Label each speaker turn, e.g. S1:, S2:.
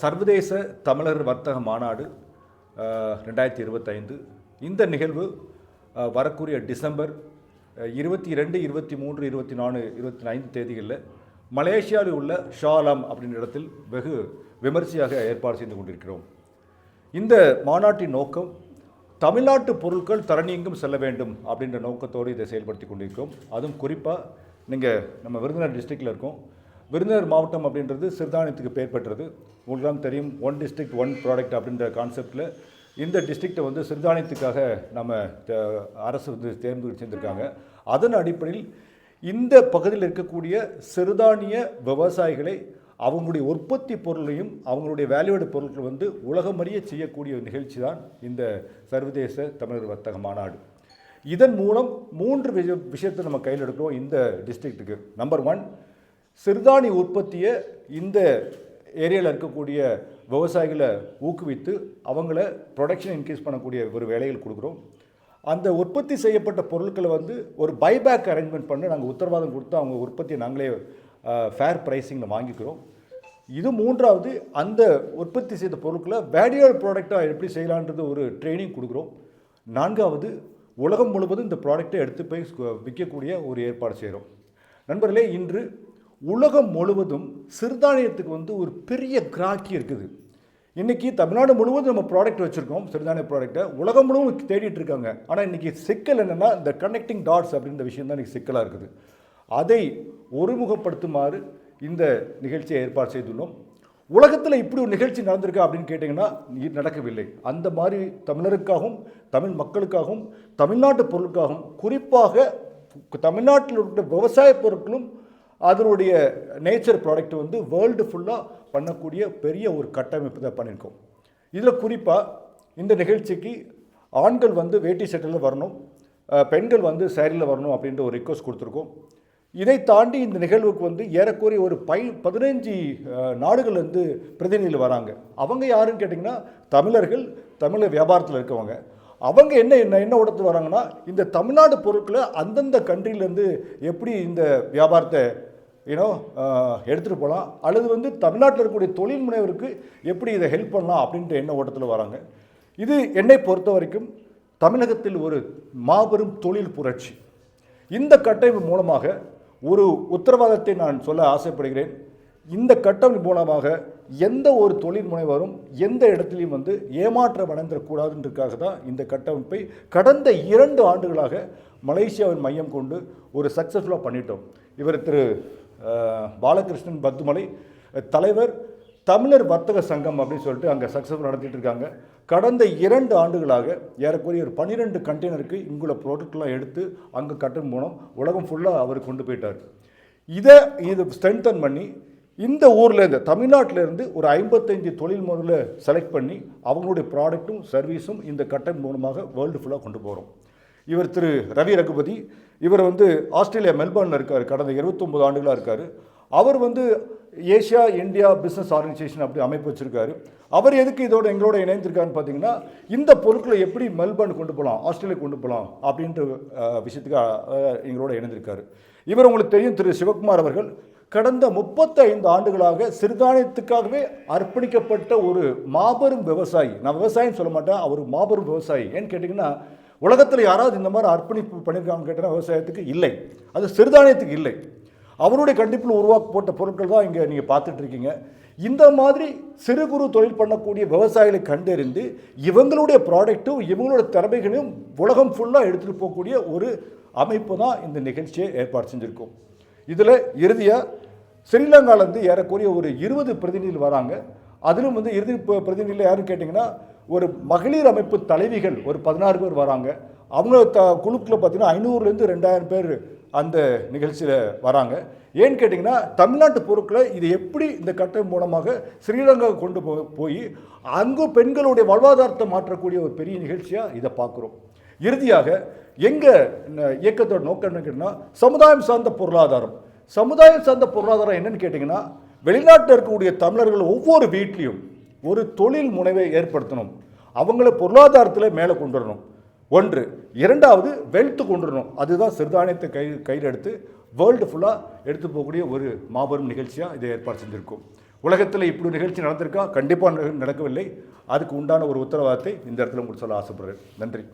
S1: சர்வதேச தமிழர் வர்த்தக மாநாடு ரெண்டாயிரத்தி இருபத்தைந்து. இந்த நிகழ்வு வரக்கூடிய டிசம்பர் இருபத்தி ரெண்டு இருபத்தி மூன்று இருபத்தி நாலு இருபத்தி ஐந்து தேதிகளில் மலேசியாவில் உள்ள ஷாலாம் அப்படின்ற இடத்தில் வெகு விமர்சையாக ஏற்பாடு செய்து கொண்டிருக்கிறோம். இந்த மாநாட்டின் நோக்கம் தமிழ்நாட்டு பொருட்கள் தரணியெங்கும் செல்ல வேண்டும் அப்படின்ற நோக்கத்தோடு இதை செயல்படுத்தி கொண்டிருக்கிறோம். அதுவும் குறிப்பாக நீங்கள் நம்ம விருதுநகர் டிஸ்ட்ரிக்டில் இருக்கோம். விருதுநகர் மாவட்டம் அப்படின்றது சிறுதானியத்துக்கு பேர் பெற்றது. உங்களுக்குலாம் தெரியும் ஒன் டிஸ்ட்ரிக்ட் ஒன் ப்ராடக்ட் அப்படின்ற கான்செப்டில் இந்த டிஸ்ட்ரிக்டை வந்து சிறுதானியத்துக்காக நம்ம அரசு வந்து தேர்ந்து செஞ்சுருக்காங்க அதன் அடிப்படையில் இந்த பகுதியில் இருக்கக்கூடிய சிறுதானிய விவசாயிகளை அவங்களுடைய உற்பத்தி பொருளையும் அவங்களுடைய வேல்யூடு பொருட்கள் வந்து உலகமறிய செய்யக்கூடிய நிகழ்ச்சி தான் இந்த சர்வதேச தமிழர் வர்த்தக மாநாடு. இதன் மூலம் மூன்று விஷயத்தை நம்ம கையில் எடுக்கிறோம் இந்த டிஸ்ட்ரிக்ட்டுக்கு நம்பர் ஒன் சிறுதானிய உற்பத்தியை இந்த ஏரியாவில் இருக்கக்கூடிய விவசாயிகளை ஊக்குவித்து அவங்கள ப்ரொடக்ஷன் இன்க்ரீஸ் பண்ணக்கூடிய ஒரு வேலைகள் கொடுக்குறோம். அந்த உற்பத்தி செய்யப்பட்ட பொருட்களை வந்து ஒரு பைபேக் அரேஞ்ச்மெண்ட் பண்ணி நாங்கள் உத்தரவாதம் கொடுத்து அவங்க உற்பத்தியை நாங்களே ஃபேர் ப்ரைஸிங்கில் வாங்கிக்கிறோம். இது மூன்றாவது அந்த உற்பத்தி செய்த பொருட்களை வேல்யூட் ப்ராடக்டாக எப்படி செய்யலான்றது ஒரு ட்ரைனிங் கொடுக்குறோம். நான்காவது உலகம் முழுவதும் இந்த ப்ராடக்ட்டை எடுத்து போய் விற்கக்கூடிய ஒரு ஏற்பாடு செய்கிறோம். நண்பர்களே இன்று உலகம் முழுவதும் சிறுதானியத்துக்கு வந்து ஒரு பெரிய கிராக்கி இருக்குது. இன்றைக்கி தமிழ்நாடு முழுவதும் நம்ம ப்ராடக்ட் வச்சுருக்கோம் சிறுதானிய ப்ராடக்ட்டை உலகம் முழுவதும் தேடிட்டு இருக்காங்க. ஆனால் இன்றைக்கி சிக்கல் என்னென்னா இந்த கனெக்டிங் டாட்ஸ் அப்படின்ற விஷயம் தான் இன்றைக்கி சிக்கலாக இருக்குது. அதை ஒருமுகப்படுத்துமாறு இந்த நிகழ்ச்சியை ஏற்பாடு செய்துள்ளோம். உலகத்தில் இப்படி ஒரு நிகழ்ச்சி நடந்திருக்கா அப்படின்னு கேட்டிங்கன்னா நடக்கவில்லை. அந்த மாதிரி தமிழருக்காகவும் தமிழ் மக்களுக்காகவும் தமிழ்நாட்டு பொருளுக்காகவும் குறிப்பாக தமிழ்நாட்டில் உள்ள விவசாய பொருட்களும் அதனுடைய நேச்சர் ப்ராடக்ட் வந்து வேர்ல்டு ஃபுல்லாக பண்ணக்கூடிய பெரிய ஒரு கட்டமைப்பு தான் பண்ணியிருக்கோம். இதில் குறிப்பாக இந்த நிகழ்ச்சிக்கு ஆண்கள் வந்து வேட்டி சட்டையில் வரணும் பெண்கள் வந்து சேரீயில் வரணும் அப்படின்ற ஒரு ரிக்வஸ்ட் கொடுத்துருக்கோம். இதை தாண்டி இந்த நிகழ்வுக்கு வந்து ஏறக்குறைய ஒரு பை பதினஞ்சு நாடுகள்லேருந்து பிரதிநிதிகள் வராங்க. அவங்க யாருன்னு கேட்டிங்கன்னா தமிழர்கள் தமிழர் வியாபாரத்தில் இருக்கவங்க. அவங்க என்ன என்ன என்ன உடத்து வராங்கன்னா இந்த தமிழ்நாடு பொருட்களை அந்தந்த கண்ட்ரிலேருந்து எப்படி இந்த வியாபாரத்தை யூனோ uh, எடுத்துகிட்டு போகலாம் அல்லது வந்து தமிழ்நாட்டில் இருக்கக்கூடிய தொழில் முனைவருக்கு எப்படி இதை ஹெல்ப் பண்ணலாம் அப்படின்ற எண்ண ஓட்டத்தில் வராங்க. இது என்னை பொறுத்த வரைக்கும் தமிழகத்தில் ஒரு மாபெரும் தொழில் புரட்சி. இந்த கட்டமைப்பு மூலமாக ஒரு உத்தரவாதத்தை நான் சொல்ல ஆசைப்படுகிறேன். இந்த கட்டமைப்பு மூலமாக எந்த ஒரு தொழில் முனைவரும் எந்த இடத்துலையும் வந்து ஏமாற்றம் அடைந்துடக்கூடாதுன்றதுக்காக தான் இந்த கட்டமைப்பை கடந்த இரண்டு ஆண்டுகளாக மலேசியாவின் மையம் கொண்டு ஒரு சக்ஸஸ்ஃபுல்லாக பண்ணிட்டோம். இவர் திரு பாலகிருஷ்ணன் பத்துமலை தலைவர் தமிழர் வர்த்தக சங்கம் அப்படின்னு சொல்லிட்டு அங்கே சக்ஸஸ்ஃபுல் நடத்திட்டு இருக்காங்க. கடந்த இரண்டு ஆண்டுகளாக ஏறக்குறைய ஒரு பன்னிரெண்டு கண்டெய்னருக்கு இங்குள்ள ப்ராடக்ட்லாம் எடுத்து அங்கே கட்டன் மூலம் உலகம் ஃபுல்லாக அவர் கொண்டு போயிட்டார். இதை இது ஸ்ட்ரென்தன் பண்ணி இந்த ஊரில் தமிழ்நாட்டிலேருந்து ஒரு ஐம்பத்தஞ்சு தொழில் முறையில் செலக்ட் பண்ணி அவங்களுடைய ப்ராடக்ட்டும் சர்வீஸும் இந்த கட்டன் மூலமாக வேர்ல்டு ஃபுல்லாக கொண்டு போகிறோம் இவர் திரு ரவி ரகுபதி இவர் வந்து ஆஸ்திரேலியா மெல்பர்னில் இருக்கார் கடந்த 29 ஆண்டுகளாக இருக்கார். அவர் வந்து ஏஷியா இந்தியா பிஸ்னஸ் ஆர்கனைசேஷன் அப்படி அமைப்பு வச்சுருக்காரு. அவர் எதுக்கு இதோட எங்களோட இணைந்திருக்காருன்னு பார்த்தீங்கன்னா இந்த பொருட்களை எப்படி மெல்பர்ன் கொண்டு போகலாம் ஆஸ்திரேலியா கொண்டு போகலாம் அப்படின்ற விஷயத்துக்கு எங்களோட இணைந்திருக்காரு. இவர் உங்களுக்கு தெரியும் திரு சிவகுமார் அவர்கள் கடந்த 35 ஆண்டுகளாக சிறுதானியத்துக்காகவே அர்ப்பணிக்கப்பட்ட ஒரு மாபெரும் விவசாயி. நான் விவசாயின்னு சொல்ல மாட்டேன் அவர் மாபெரும் விவசாயி. ஏன்னு கேட்டிங்கன்னா உலகத்தில் யாராவது இந்த மாதிரி அர்ப்பணிப்பு பண்ணியிருக்காங்க கேட்டால் விவசாயத்துக்கு இல்லை. அது சிறுதானியத்துக்கு இல்லை. அவருடைய கண்டிப்பில் உருவாக்க போட்ட பொருட்கள் தான் இங்கே நீங்கள் பார்த்துட்ருக்கீங்க இந்த மாதிரி சிறு குறு தொழில் பண்ணக்கூடிய விவசாயிகளை கண்டறிந்து இவங்களுடைய ப்ராடக்ட்டும் இவங்களோட திறமைகளையும் உலகம் ஃபுல்லாக எடுத்துகிட்டு போகக்கூடிய ஒரு அமைப்பு தான் இந்த நிகழ்ச்சியை ஏற்பாடு செஞ்சுருக்கோம். இதில் இறுதியாக ஸ்ரீலங்காலேருந்து ஏறக்குறைய ஒரு இருபது பிரதிநிதிகள் வராங்க. அதிலும் வந்து இறுதி பிரதிநிதியில் யாருன்னு கேட்டிங்கன்னா ஒரு மகளிர் அமைப்பு தலைவிகள் ஒரு பதினாறு பேர் வராங்க. அவங்க த குழுக்கில் பார்த்தீங்கன்னா ஐநூறுலேருந்து ரெண்டாயிரம் பேர் அந்த நிகழ்ச்சியில் வராங்க. ஏன்னு கேட்டிங்கன்னா தமிழ்நாட்டு பொருட்களை இது எப்படி இந்த கட்டம் மூலமாக ஸ்ரீலங்கா கொண்டு போ போய் அங்கு பெண்களுடைய வாழ்வாதாரத்தை மாற்றக்கூடிய ஒரு பெரிய நிகழ்ச்சியாக இதை பார்க்குறோம் இறுதியாக எங்கள் இயக்கத்தோட நோக்கம் என்ன கேட்டிங்கன்னா சமுதாயம் சார்ந்த பொருளாதாரம். சமுதாயம் சார்ந்த பொருளாதாரம் என்னன்னு கேட்டிங்கன்னா வெளிநாட்டில் இருக்கக்கூடிய தமிழர்கள் ஒவ்வொரு வீட்லேயும் ஒரு தொழில் முனைவை ஏற்படுத்தணும். அவங்கள பொருளாதாரத்தில் மேலே கொண்டு வரணும் ஒன்று. இரண்டாவது வெல்த்து கொண்டு வரணும் அதுதான் சிறுதானியத்தை கை கையில் எடுத்து வேர்ல்டு ஃபுல்லாக எடுத்து போகக்கூடிய ஒரு மாபெரும் நிகழ்ச்சியாக இதை ஏற்பாடு செஞ்சுருக்கோம். உலகத்தில் இப்படி நிகழ்ச்சி நடந்திருக்கா? கண்டிப்பாக நடக்கவில்லை. அதுக்கு உண்டான ஒரு உத்தரவாதத்தை இந்த இடத்துல உங்களுக்கு சொல்ல ஆசைப்படுறேன். நன்றி.